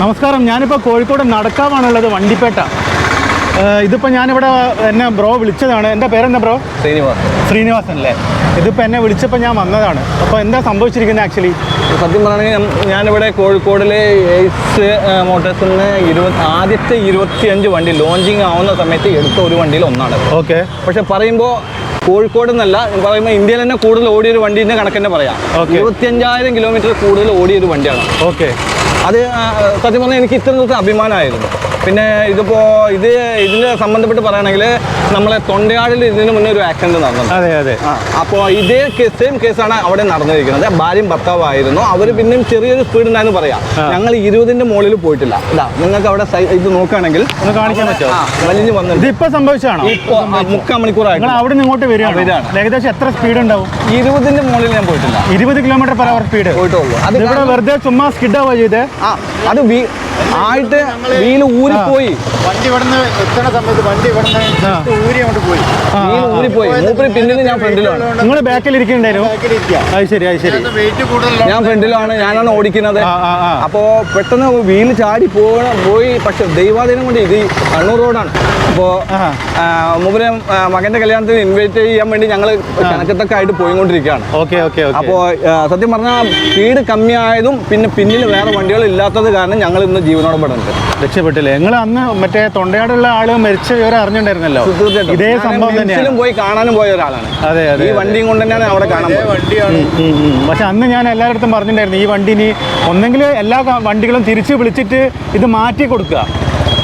നമസ്കാരം. ഞാനിപ്പോൾ കോഴിക്കോട് നടക്കാവാണുള്ളത് വണ്ടിപ്പേട്ട. ഇതിപ്പോൾ ഞാനിവിടെ എന്നെ ബ്രോ വിളിച്ചതാണ്. എന്റെ പേരെന്താ ബ്രോ? ശ്രീനിവാസ് ശ്രീനിവാസൻ അല്ലേ? ഇതിപ്പോൾ എന്നെ വിളിച്ചപ്പോൾ ഞാൻ വന്നതാണ്. അപ്പോൾ എന്താ സംഭവിച്ചിരിക്കുന്നത് ആക്ച്വലി സത്യം പറയുകയാണെങ്കിൽ ഞാനിവിടെ കോഴിക്കോടിലെ എയ്സ് മോട്ടോഴ്സിൽ നിന്ന് ഇരുപത് ആദ്യത്തെ ഇരുപത്തിയഞ്ച് വണ്ടി ലോഞ്ചിങ് ആവുന്ന സമയത്ത് എടുത്ത ഒരു വണ്ടിയിൽ ഒന്നാണ്. ഓക്കെ. പക്ഷെ പറയുമ്പോൾ കോഴിക്കോട് എന്നല്ല പറയുമ്പോൾ ഇന്ത്യയിൽ തന്നെ കൂടുതൽ ഓടിയൊരു വണ്ടീന്റെ കണക്ക് തന്നെ പറയാം. ഇരുപത്തിയഞ്ചായിരം കിലോമീറ്റർ കൂടുതൽ ഓടിയൊരു വണ്ടിയാണ്. ഓക്കെ. അത് സത്യം പറഞ്ഞാൽ എനിക്ക് ഇത്ര ദിവസം അഭിമാനമായിരുന്നു. പിന്നെ ഇതിപ്പോൾ ഇത് ഇതിനെ സംബന്ധപ്പെട്ട് പറയുകയാണെങ്കിൽ നമ്മളെ തൊണ്ടയാടിൽ ഇതിന് മുന്നേ ഒരു ആക്സിഡന്റ് നടന്നു അതെ അതെ. അപ്പോൾ ഇതേ കേസ് സെയിം കേസാണ് അവിടെ നടന്നിരിക്കുന്നത്. ഭാര്യയും ഭർത്താവായിരുന്നു അവർ പിന്നെയും ചെറിയൊരു സ്പീഡ് ഉണ്ടായെന്ന് പറയാം. ഞങ്ങൾ ഇരുപതിന്റെ മുകളിൽ പോയിട്ടില്ല. ഇതാ നിങ്ങൾക്ക് അവിടെ ഇത് നോക്കുകയാണെങ്കിൽ ഒന്ന് കാണിക്കാൻ പറ്റുമോ? വലിഞ്ഞ് വന്നിട്ട് ഇപ്പൊ സംഭവിച്ചതാണോ? ഇപ്പോൾ മുക്കാൽ നിങ്ങൾ മണിക്കൂറായിട്ട് അവിടെ ഇങ്ങോട്ട് വരികയാണ്. ഏകദേശം എത്ര സ്പീഡ് ഉണ്ടാവും? ഇരുപതിന്റെ മുകളിൽ ഞാൻ പോയിട്ടില്ല. ഇരുപത് കിലോമീറ്റർ പെർ അവർ സ്പീഡ് പോയിട്ടുള്ളൂ. അത് ഇവിടെ വെറുതെ ചുമ്മാ സ്കിഡാവുക ചെയ്തേ. ആ അത് ആയിട്ട് വീൽ ഊരിപ്പോയി വണ്ടി ഇവിടുന്ന് എത്തണ സമയത്ത് വണ്ടി ഇവിടുന്ന്. ഊരി അങ്ങോട്ട് പോയി. നീ ഊരി പോയി. മൂപ്പര് പിന്നിൽ ഞാൻ ഫ്രണ്ടിലാണ് നിങ്ങൾ ബാക്കിൽ ഇരിക്കണ്ടായിരുന്നു. അത് ശരി അത് ശരി. ഞാൻ ഫ്രണ്ടിലാണ് ഞാനാണ് ഓടിക്കുന്നത്. അപ്പോ പെട്ടെന്ന് വീൽ ചാടി പോകണം. പോയി. പക്ഷെ ദൈവാധീനം കൊണ്ട് ഇത് കണ്ണൂർ റോഡാണ്. അപ്പോൾ ആഹാ. മുമ്പിലെ മകന്റെ കല്യാണത്തിന് ഇൻവൈറ്റ് ചെയ്യാൻ വേണ്ടി ഞങ്ങൾ കണക്കത്തൊക്കെ ആയിട്ട് പോയിക്കൊണ്ടിരിക്കുകയാണ്. Okay okay okay. അപ്പോൾ സത്യം പറഞ്ഞാൽ സ്പീഡ് കമ്മിയായതും പിന്നെ പിന്നിൽ വേറെ വണ്ടികൾ ഇല്ലാത്തത് കാരണം ഞങ്ങൾ ഇന്ന് ജീവനോടെ പെടുന്നുണ്ട് രക്ഷപ്പെട്ടില്ലേ? നിങ്ങൾ അന്ന് മറ്റേ തൊണ്ടയാടുള്ള ആൾ മരിച്ച വിവരം അറിഞ്ഞിട്ടുണ്ടായിരുന്നല്ലോ. ഇതേ സംഭവം തന്നെയാണ്. പോയി കാണാനും പോയ ഒരാളാണ്. അതെ അതെ ഈ വണ്ടിയും കൊണ്ട് തന്നെയാണ് അവിടെ കാണാൻ വണ്ടിയാണ്. പക്ഷെ അന്ന് ഞാൻ എല്ലായിടത്തും പറഞ്ഞിട്ടുണ്ടായിരുന്നു ഈ വണ്ടി ഇനി ഒന്നെങ്കിൽ എല്ലാ വണ്ടികളും തിരിച്ച് വിളിച്ചിട്ട് ഇത് മാറ്റി കൊടുക്കുക.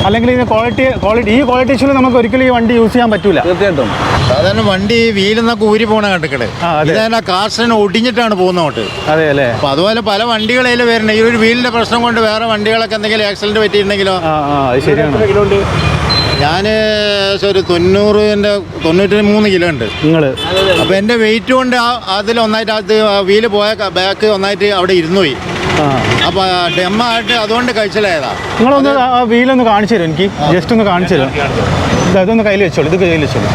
അല്ലെങ്കിൽ ഇതിന് ക്വാളിറ്റി ക്വാളിറ്റി ഈ ക്വാളിറ്റി ഇഷ്യൂ നമുക്ക് ഒരിക്കലും ഈ വണ്ടി യൂസ് ചെയ്യാൻ പറ്റൂല. തീർച്ചയായിട്ടും. സാധാരണ വണ്ടി വീലെന്നൊക്കെ ഊരി പോണ കണ്ടിക്കട് ആ, അതെ. ഇതന്നെ കാർഷന് ഒടിഞ്ഞിട്ടാണ് പോകുന്നോട്ട് അതെ അല്ലേ? അപ്പൊ അതുപോലെ പല വണ്ടികളതിൽ വരുന്നത് ഈ ഒരു വീലിന്റെ പ്രശ്നം കൊണ്ട് വേറെ വണ്ടികളൊക്കെ എന്തെങ്കിലും ആക്സിഡന്റ് പറ്റിയിട്ടുണ്ടെങ്കിലോ? ഞാൻ ആ അത് ശരിയാണ്. ഞാൻ ഒരു തൊണ്ണൂറിന്റെ തൊണ്ണൂറ്റി മൂന്ന് കിലോ ഉണ്ട്. നിങ്ങൾ അപ്പോൾ എന്റെ വെയിറ്റ് കൊണ്ട് ആ അതിൽ ഒന്നായിട്ട് അത് വീൽ പോയ ബാക്ക് ഒന്നായിട്ട് അവിടെ ഇരുന്നു പോയി. അപ്പൊ ഡെമ്മായിട്ട് അതുകൊണ്ട് കഴിച്ചിലായതാ. നിങ്ങളൊന്ന് ആ വീലൊന്ന് കാണിച്ചു തരും എനിക്ക്? ജസ്റ്റ് ഒന്ന് കാണിച്ചു തരും ഇതൊന്ന് അതൊന്ന് കയ്യിൽ വെച്ചോളൂ. ഇത് കയ്യിൽ വെച്ചോളൂ.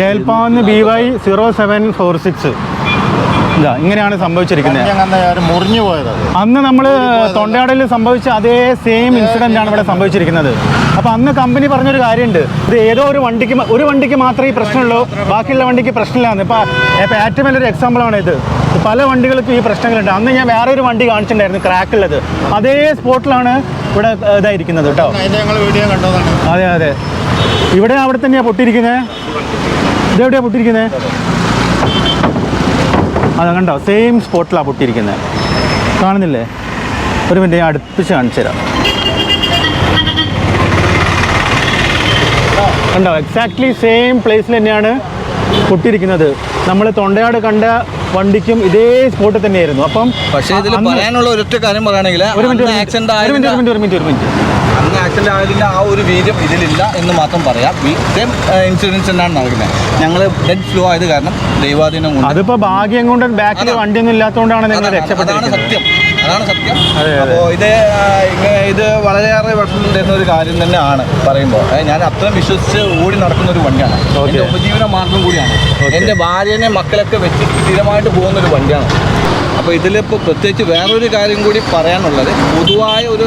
കേൽപ്പാന്ന് B Y. Zero seven four six. ഇതാ ഇങ്ങനെയാണ് സംഭവിച്ചിരിക്കുന്നത്. മുറിഞ്ഞു പോയത്. അന്ന് നമ്മൾ തൊണ്ടയാടലിൽ സംഭവിച്ച അതേ സെയിം ഇൻസിഡന്റ് ആണ് ഇവിടെ സംഭവിച്ചിരിക്കുന്നത്. അപ്പോൾ അന്ന് കമ്പനി പറഞ്ഞൊരു കാര്യമുണ്ട്. ഇത് ഏതോ ഒരു വണ്ടിക്ക് ഒരു വണ്ടിക്ക് മാത്രമേ ഈ പ്രശ്നമുള്ളൂ. ബാക്കിയുള്ള വണ്ടിക്ക് പ്രശ്നമില്ലാന്ന് ഇപ്പൊ ഏറ്റവും ഏറ്റവും എക്സാമ്പിൾ ആണ് ഇത് പല വണ്ടികൾക്കും ഈ പ്രശ്നങ്ങളുണ്ട്. അന്ന് ഞാൻ വേറെ ഒരു വണ്ടി കാണിച്ചിട്ടുണ്ടായിരുന്നു ക്രാക്ക് ഉള്ളത് അതേ സ്പോട്ടിലാണ് ഇവിടെ ഇതായിരിക്കുന്നത് കേട്ടോ. അതെ അതെ. ഇവിടെ അവിടെ തന്നെയാണ് പൊട്ടിയിരിക്കുന്നത് ഇതെവിടെയാണ് പൊട്ടിയിരിക്കുന്നത് അത് കണ്ടോ? സെയിം സ്പോട്ടിലാണ് പൊട്ടിയിരിക്കുന്നത് കാണുന്നില്ലേ? ഒരു മിനിറ്റ് ഞാൻ അടുപ്പിച്ച് കാണിച്ചു തരാം. കണ്ടോ? എക്സാക്ട്ലി സെയിം പ്ലേസിൽ തന്നെയാണ് പൊട്ടിയിരിക്കുന്നത്. നമ്മൾ തൊണ്ടയാട് കണ്ട വണ്ടിക്കും ഇതേ സ്പോട്ടിൽ തന്നെയായിരുന്നു. അപ്പം പക്ഷേ ഇതിൽ പറയാനുള്ള ഒരൊറ്റ കാര്യം പറയുകയാണെങ്കിൽ ഒരു മിനിറ്റ് ആക്സിഡന്റ് ആയി ഒരു മിനിറ്റ് ഒരു മിനിറ്റ് ഒരു മിനിറ്റ് ഒരു മിനിറ്റ്. അന്ന് ആക്സിഡന്റ് ആയതിന്റെ ആ ഒരു വീര്യം ഇതിലില്ല എന്ന് മാത്രം പറയാം. സെയിം ഇൻഷുറൻസ് തന്നെയാണ് നടക്കുന്നത്. ഞങ്ങൾ ഡെഡ് ഫ്ലോ ആയത് കാരണം ദൈവാധീനം അതിപ്പോ ഭാഗ്യം കൊണ്ട് ബാക്കിൽ. വണ്ടിയൊന്നും ഇല്ലാത്തതുകൊണ്ടാണ് നിങ്ങൾ രക്ഷപ്പെട്ടത് സത്യം. അതാണ് സത്യം. അപ്പോൾ ഇത് ഇത് വളരെയേറെ വിഷമം തരുന്ന ഒരു കാര്യം തന്നെയാണ് പറയുമ്പോൾ. ഞാൻ അത്രയും വിശ്വസിച്ച് ഓടി നടക്കുന്ന ഒരു വണ്ടിയാണ്. എന്റെ ഉപജീവന മാർഗം കൂടിയാണ്. എന്റെ ഭാര്യനെ മക്കളൊക്കെ വെച്ച് സ്ഥിരമായിട്ട് പോകുന്ന ഒരു വണ്ടിയാണ്. അപ്പോൾ ഇതിലിപ്പോൾ പ്രത്യേകിച്ച് വേറൊരു കാര്യം കൂടി പറയാനുള്ളത്. പൊതുവായ ഒരു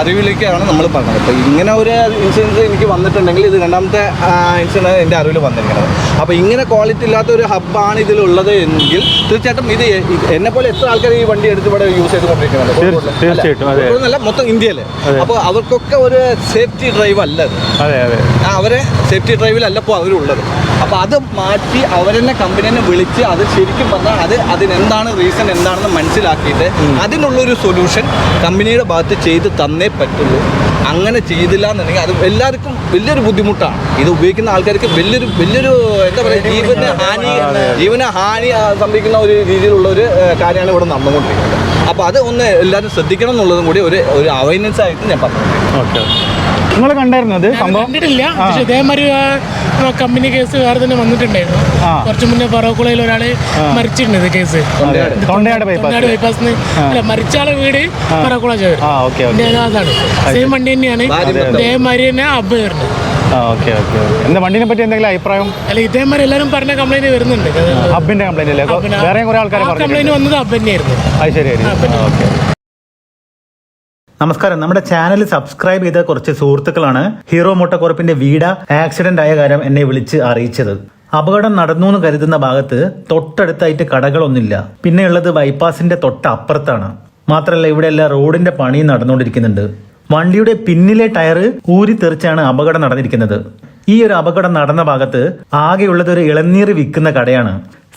അറിവിലേക്കാണ് നമ്മൾ പറഞ്ഞത്. അപ്പോൾ ഇങ്ങനെ ഒരു ഇൻസിഡൻസ് എനിക്ക് വന്നിട്ടുണ്ടെങ്കിൽ ഇത് രണ്ടാമത്തെ ഇൻഷുറൻസ് എന്റെ അറിവിൽ വന്നിരിക്കുന്നത്. അപ്പോൾ ഇങ്ങനെ ക്വാളിറ്റി ഇല്ലാത്ത ഒരു ഹബ്ബാണ് ഇതിലുള്ളത് എങ്കിൽ തീർച്ചയായിട്ടും ഇത് എന്നെ പോലെ എത്ര ആൾക്കാർ ഈ വണ്ടി എടുത്ത് ഇവിടെ യൂസ് ചെയ്തുകൊണ്ടിരിക്കുന്നുണ്ട്. തീർച്ചയായിട്ടും, അല്ല, മൊത്തം ഇന്ത്യയിൽ. അപ്പോൾ അവർക്കൊക്കെ ഒരു സേഫ്റ്റി ഡ്രൈവ് അല്ല അതെ. അവരെ സേഫ്റ്റി ഡ്രൈവിലല്ല ഇപ്പോൾ അവരുള്ളത്. അപ്പോൾ അത് മാറ്റി അവരെന്നെ കമ്പനിനെ വിളിച്ച് അത് ശരിക്കും പറഞ്ഞാൽ അത് അതിനെന്താണ് റീസൺ എന്താണെന്ന് മനസ്സിലാക്കിയിട്ട് അതിനുള്ളൊരു സൊല്യൂഷൻ കമ്പനിയുടെ ഭാഗത്ത് ചെയ്ത് തന്നേ പറ്റുള്ളൂ. അങ്ങനെ ചെയ്തില്ല എന്നുണ്ടെങ്കിൽ അത് എല്ലാവർക്കും വലിയൊരു ബുദ്ധിമുട്ടാണ്. ഇത് ഉപയോഗിക്കുന്ന ആൾക്കാർക്ക് വലിയൊരു വലിയൊരു എന്താ പറയുക ജീവന് ഹാനി ജീവന് ഹാനി സംഭവിക്കുന്ന ഒരു രീതിയിലുള്ള ഒരു കാര്യമാണ് ഇവിടെ നടന്നുകൊണ്ടിരിക്കുന്നത്. അപ്പോൾ അത് ഒന്ന് എല്ലാവരും ശ്രദ്ധിക്കണം എന്നുള്ളതും കൂടി ഒരു ഒരു അവൈനൻസ് ആയിട്ട് ഞാൻ പറഞ്ഞു. ഓക്കെ നിങ്ങൾ കണ്ടായിരുന്നു അത് സംഭവം? കണ്ടിട്ടില്ല. പക്ഷെ ഇതേമാതിരി ആ കമ്പനി കേസ് വേറെ തന്നെ വന്നിട്ടുണ്ടായിരുന്നു. കുറച്ചു മുന്നേ പറവക്കുളയിൽ ഒരാൾ മരിച്ചിട്ടുണ്ട് ഇത് കേസ്. തൊണ്ടയാട് അല്ല മരിച്ച ആളെ വീട് പറവക്കുള ചേർ ആ ഓക്കെ ഓക്കെ. അതാണ്. സെയിം വണ്ടി തന്നെയാണ്. ഇതേമാതിരി തന്നെ അബ്ബ വരുന്നത് ഓക്കെ ഓക്കെ എന്താ വണ്ടിനെ പറ്റി എന്തെങ്കിലും അഭിപ്രായം? അല്ല ഇതേമാതിരി എല്ലാവരും പറഞ്ഞ കംപ്ലൈന്റ് വരുന്നുണ്ട്. ഹബിന്റെ കംപ്ലൈന്റ് അല്ലേ? വേറെ കുറെ ആൾക്കാർ കംപ്ലൈന്റ് വന്നത് തന്നെയായിരുന്നു അത് ശരി ശരി. ഓക്കെ. നമസ്കാരം. നമ്മുടെ ചാനൽ സബ്സ്ക്രൈബ് ചെയ്ത കുറച്ച് സുഹൃത്തുക്കളാണ് ഹീറോ മോട്ടോകോർപ്പിന്റെ വീട ആക്സിഡന്റ് ആയ കാര്യം എന്നെ വിളിച്ച് അറിയിച്ചത്. അപകടം നടന്നു എന്ന് കരുതുന്ന ഭാഗത്ത് തൊട്ടടുത്തായിട്ട് കടകളൊന്നുമില്ല. പിന്നെയുള്ളത് ബൈപ്പാസിന്റെ തൊട്ടപ്പുറത്താണ്. മാത്രമല്ല ഇവിടെയെല്ലാം റോഡിന്റെ പണി നടന്നുകൊണ്ടിരിക്കുന്നുണ്ട്. വണ്ടിയുടെ പിന്നിലെ ടയർ ഊരി തെറിച്ചാണ് അപകടം നടന്നിരിക്കുന്നത്. ഈ ഒരു അപകടം നടന്ന ഭാഗത്ത് ആകെയുള്ളത് ഒരു ഇളനീർ വിൽക്കുന്ന കടയാണ്.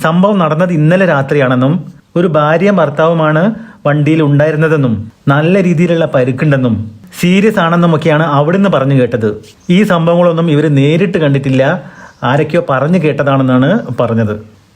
സംഭവം നടന്നത് ഇന്നലെ രാത്രിയാണെന്നും ഒരു ഭാര്യയും ഭർത്താവുമാണ് വണ്ടിയിൽ ഉണ്ടായിരുന്നതെന്നും നല്ല രീതിയിലുള്ള പരുക്കുണ്ടെന്നും സീരിയസ് ആണെന്നും ആണെന്നുമൊക്കെയാണ് അവിടുന്ന് പറഞ്ഞു കേട്ടത്. ഈ സംഭവങ്ങളൊന്നും ഇവർ നേരിട്ട് കണ്ടിട്ടില്ല ആരൊക്കെയോ പറഞ്ഞു കേട്ടതാണെന്നാണ് പറഞ്ഞത്.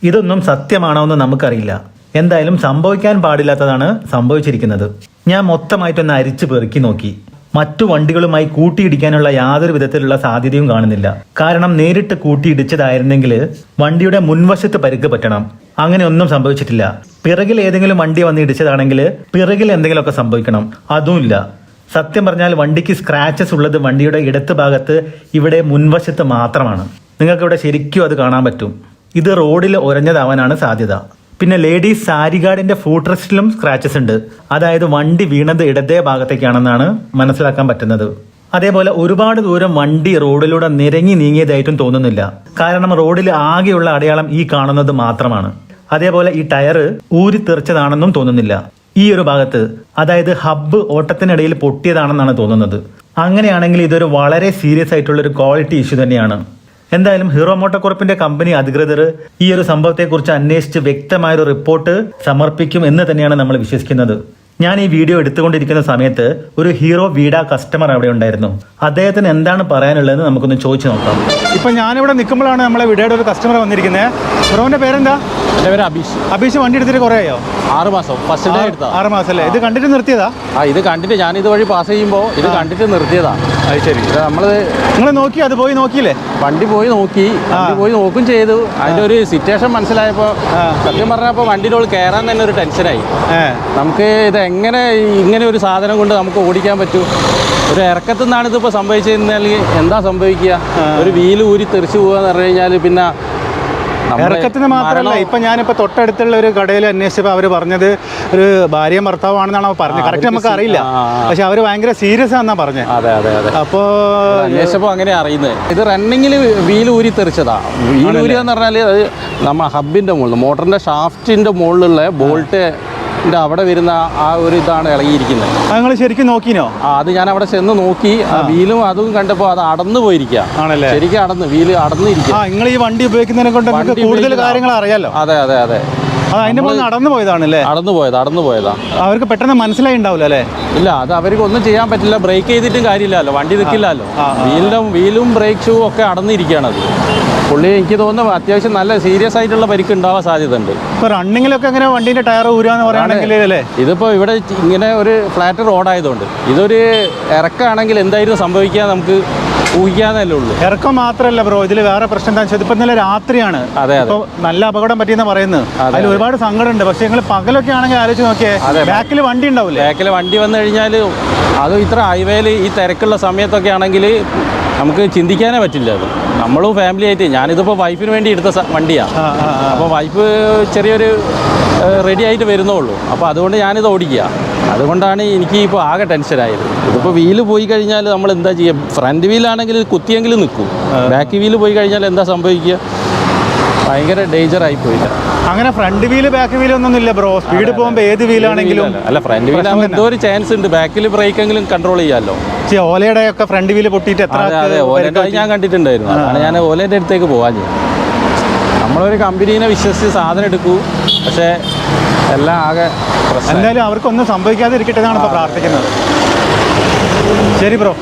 ഇതൊന്നും സത്യമാണോ എന്ന് നമുക്കറിയില്ല. എന്തായാലും സംഭവിക്കാൻ പാടില്ലാത്തതാണ് സംഭവിച്ചിരിക്കുന്നത്. ഞാൻ മൊത്തമായിട്ടൊന്ന് അരിച്ചു പെറുക്കി നോക്കി. മറ്റു വണ്ടികളുമായി കൂട്ടിയിടിക്കാനുള്ള യാതൊരു വിധത്തിലുള്ള സാധ്യതയും കാണുന്നില്ല. കാരണം നേരിട്ട് കൂട്ടിയിടിച്ചതായിരുന്നെങ്കിൽ വണ്ടിയുടെ മുൻവശത്ത് പരുക്ക് പറ്റണം. അങ്ങനെ ഒന്നും സംഭവിച്ചിട്ടില്ല. പിറകിൽ ഏതെങ്കിലും വണ്ടി വന്ന് ഇടിച്ചതാണെങ്കിൽ പിറകിൽ എന്തെങ്കിലുമൊക്കെ സംഭവിക്കണം. അതുമില്ല സത്യം പറഞ്ഞാൽ വണ്ടിക്ക് സ്ക്രാച്ചസ് ഉള്ളത് വണ്ടിയുടെ ഇടത്ത് ഭാഗത്ത് ഇവിടെ മുൻവശത്ത് മാത്രമാണ്. നിങ്ങൾക്ക് ഇവിടെ ശരിക്കും അത് കാണാൻ പറ്റും. ഇത് റോഡിൽ ഉരഞ്ഞതാവാനാണ് സാധ്യത. പിന്നെ ലേഡീസ് സാരി ഗാർഡിന്റെ റെസ്റ്റിലും സ്ക്രാച്ചസ് ഉണ്ട്. അതായത് വണ്ടി വീണത് ഇടതേ ഭാഗത്തേക്കാണെന്നാണ് മനസ്സിലാക്കാൻ പറ്റുന്നത്. അതേപോലെ ഒരുപാട് ദൂരം വണ്ടി റോഡിലൂടെ നിരങ്ങി നീങ്ങിയതായിട്ടും തോന്നുന്നില്ല. കാരണം റോഡിൽ ആകെയുള്ള അടയാളം ഈ കാണുന്നത് മാത്രമാണ്. അതേപോലെ ഈ ടയർ ഊരി തെറിച്ചതാണെന്നും തോന്നുന്നില്ല. ഈ ഒരു ഭാഗത്ത് അതായത് ഹബ്ബ് ഓട്ടത്തിനിടയിൽ പൊട്ടിയതാണെന്നാണ് തോന്നുന്നത്. അങ്ങനെയാണെങ്കിൽ ഇതൊരു വളരെ സീരിയസ് ആയിട്ടുള്ള ഒരു ക്വാളിറ്റി ഇഷ്യൂ തന്നെയാണ്. എന്തായാലും ഹീറോ മോട്ടോകോർപ്പിന്റെ കമ്പനി അധികൃതർ ഈ ഒരു സംഭവത്തെക്കുറിച്ച് അന്വേഷിച്ച് വ്യക്തമായ ഒരു റിപ്പോർട്ട് സമർപ്പിക്കും എന്ന് തന്നെയാണ് നമ്മൾ വിശ്വസിക്കുന്നത്. ഞാൻ ഈ വീഡിയോ എടുത്തുകൊണ്ടിരിക്കുന്ന സമയത്ത് ഒരു ഹീറോ വീഡ കസ്റ്റമർ അവിടെ ഉണ്ടായിരുന്നു. അദ്ദേഹത്തിന് എന്താണ് പറയാനുള്ളതെന്ന് നമുക്കൊന്ന് ചോദിച്ചു നോക്കാം. ഇപ്പൊ ഞാനിവിടെ നിൽക്കുമ്പോഴാണ് നമ്മളെ വീടയുടെ ഒരു കസ്റ്റമർ വന്നിരിക്കുന്നത്. ബ്രോന്റെ പേരെന്താ? എന്റെ പേര് അബീഷ്. അഭിഷ് വണ്ടി എടുത്തിട്ട് കുറേ ആയോ? ആറ് മാസം. ഫസ്റ്റ് ഡേ എടുത്താ ആറ് മാസം അല്ലേ ഇത് കണ്ടിട്ട് നിർത്തിയതാ? ആ ഇത് കണ്ടിട്ട് ഞാൻ ഇതുവഴി പാസ് ചെയ്യുമ്പോൾ ഇത് കണ്ടിട്ട് നിർത്തിയതാ. അത് ശരി. നമ്മൾ നിങ്ങൾ നോക്കി അത് പോയി നോക്കിയില്ലേ? വണ്ടി പോയി നോക്കി. വണ്ടി പോയി നോക്കും ചെയ്തു. അതിന്റെ ഒരു സിറ്റുവേഷൻ മനസ്സിലായപ്പോൾ സത്യം പറഞ്ഞപ്പോൾ വണ്ടിയുടെ ഉള്ളിൽ കയറാൻ തന്നെ ഒരു ടെൻഷനായി നമുക്ക് ഇത് എങ്ങനെ ഇങ്ങനെ ഒരു സാധനം കൊണ്ട് നമുക്ക് ഓടിക്കാൻ പറ്റൂ? ഒരു ഇറക്കത്തുനിന്നാണ് നിന്നാണ് ഇതിപ്പോൾ സംഭവിച്ചതെന്നാൽ എന്താ സംഭവിക്കുക? ഒരു വീൽ ഊരി തെറിച്ചു പോകുക എന്ന് പറഞ്ഞു കഴിഞ്ഞാൽ പിന്നെ ഇറക്കത്തിന് മാത്രമല്ല ഇപ്പൊ ഞാനിപ്പോ തൊട്ടടുത്തുള്ള ഒരു കടയിൽ അന്വേഷിച്ചപ്പോൾ അവർ പറഞ്ഞത് ഒരു ഭാര്യ ഭർത്താവാണെന്നാണ് അവർ പറഞ്ഞത്. കറക്റ്റ് നമുക്ക് അറിയില്ല. പക്ഷെ അവർ ഭയങ്കര സീരിയസ് ആണെന്നാ പറഞ്ഞത് അതെ അതെ അതെ. അപ്പോ അന്വേഷിച്ചപ്പോൾ അങ്ങനെ അറിയുന്നത് ഇത് റണ്ണിങ്ങിൽ വീൽ ഊരി തെറിച്ചതാ വീൽ ഊരി എന്ന് പറഞ്ഞാൽ അത് നമ്മ ഹബിന്റെ മുകളിൽ മോട്ടറിന്റെ ഷാഫ്റ്റിന്റെ മുകളിലുള്ള ബോൾട്ടിന്റെ അവിടെ വരുന്ന ആ ഒരു ഇതാണ് ഇളകിയിരിക്കുന്നത്. നിങ്ങൾ ശരിക്കും നോക്കിനോ? ആ അത് ഞാൻ അവിടെ ചെന്ന് നോക്കി വീലും അതും കണ്ടപ്പോൾ അത് അടന്നു പോയിരിക്കുക ആണല്ലേ? ശരിക്കും അടന്ന് വീൽ അടന്നിരിക്കുക ആ നിങ്ങൾ ഈ വണ്ടി ഉപയോഗിക്കുന്നതിനെ കൊണ്ട് നിങ്ങൾക്ക് കൂടുതൽ കാര്യങ്ങൾ അറിയാലോ? അതെ അതെ അതെ. അതിന്റെ നടന്നു പോയതാണല്ലേ? അടന്നു പോയതാ അടന്നു പോയതാ. അവർക്ക് പെട്ടെന്ന് മനസ്സിലായി ഉണ്ടാവില്ല അല്ലേ? ഇല്ല അത് അവർക്ക് ഒന്നും ചെയ്യാൻ പറ്റില്ല. ബ്രേക്ക് ചെയ്തിട്ടും കാര്യമില്ലല്ലോ. വണ്ടി നിൽക്കില്ലല്ലോ ആ. വീലും ബ്രേക്ക് ഷൂ ഒക്കെ അടന്നിരിക്കുകയാണ് അത് പുള്ളി എനിക്ക് തോന്നുന്നു അത്യാവശ്യം നല്ല സീരിയസ് ആയിട്ടുള്ള പരിക്ക് ഉണ്ടാവാൻ സാധ്യത ഉണ്ട് ഇപ്പൊ റണ്ണിങ്ങിലൊക്കെ എങ്ങനെ വണ്ടിന്റെ ടയർ ഊരാന്ന് പറയുകയാണെങ്കിൽ അല്ലേ? ഇതിപ്പോൾ ഇവിടെ ഇങ്ങനെ ഒരു ഫ്ലാറ്റ് റോഡായതുകൊണ്ട് ഇതൊരു ഇറക്കാണെങ്കിൽ എന്തായിരുന്നു സംഭവിക്കുക നമുക്ക് ഊഹിക്കാന്നല്ലേ ഉള്ളൂ. ഇറക്കം മാത്രമല്ല ബ്രോ ഇതിൽ വേറെ പ്രശ്നം എന്താ വെച്ചാൽ ഇപ്പൊ ഇന്നലെ രാത്രിയാണ്. അതെ. ഇപ്പൊ നല്ല അപകടം പറ്റിയെന്ന് പറയുന്നത്. അതെ, അതിൽ ഒരുപാട് സങ്കടമുണ്ട്. പക്ഷെ നിങ്ങൾ പകലൊക്കെ ആണെങ്കിൽ ആലോചിച്ച് നോക്കിയേ. ബാക്കിൽ വണ്ടി ഉണ്ടാവില്ലേ ബാക്കിൽ വണ്ടി വന്നു കഴിഞ്ഞാൽ അതും ഇത്ര ഹൈവേയിൽ ഈ തിരക്കുള്ള സമയത്തൊക്കെ ആണെങ്കിൽ നമുക്ക് ചിന്തിക്കാനേ പറ്റില്ല അത്. നമ്മളും ഫാമിലി ആയിട്ട്. ഞാനിതിപ്പോൾ വൈഫിന് വേണ്ടി എടുത്ത വണ്ടിയാ. വണ്ടിയാണ്. അപ്പോൾ വൈഫ് ചെറിയൊരു റെഡി ആയിട്ട് വരുന്നുള്ളൂ അപ്പോൾ അതുകൊണ്ട് ഞാനിത് ഓടിക്കുക അതുകൊണ്ടാണ് എനിക്ക് ഇപ്പോൾ ആകെ ടെൻഷനായത് ഇതിപ്പോൾ വീൽ പോയി കഴിഞ്ഞാൽ നമ്മൾ എന്താ ചെയ്യുക ഫ്രണ്ട് വീലാണെങ്കിൽ കുത്തിയെങ്കിലും നിൽക്കും. ബാക്ക് വീൽ പോയി കഴിഞ്ഞാൽ എന്താ സംഭവിക്കുക? ഭയങ്കര ഡേഞ്ചർ ആയി പോയില്ല. അങ്ങനെ ഫ്രണ്ട് വീൽ ബാക്ക് വീൽ ഒന്നും ഇല്ല ബ്രോ സ്പീഡ് പോകുമ്പോൾ ഏത് വീലാണെങ്കിലും അല്ല. ഫ്രണ്ട് വീൽ എന്തോ ഒരു ചാൻസ് ഉണ്ട്. ബാക്കിൽ ബ്രേക്ക് എങ്കിലും കൺട്രോൾ ചെയ്യാമല്ലോ ഓലയുടെ ഒക്കെ ഫ്രണ്ട് വീൽ പൊട്ടിയിട്ട് എത്ര ഞാൻ കണ്ടിട്ടുണ്ടായിരുന്നു. അതാണ് ഞാൻ ഓലേന്റെ അടുത്തേക്ക് പോകാൻ നമ്മളൊരു കമ്പനീനെ വിശ്വസിച്ച് സാധനം എടുക്കൂ. പക്ഷേ എല്ലാം ആകെ പ്രശ്നം എന്തായാലും അവർക്കൊന്നും സംഭവിക്കാതിരിക്കട്ടെ എന്നാണ് ഇപ്പൊ പ്രാർത്ഥിക്കുന്നത്. ശരി ബ്രോ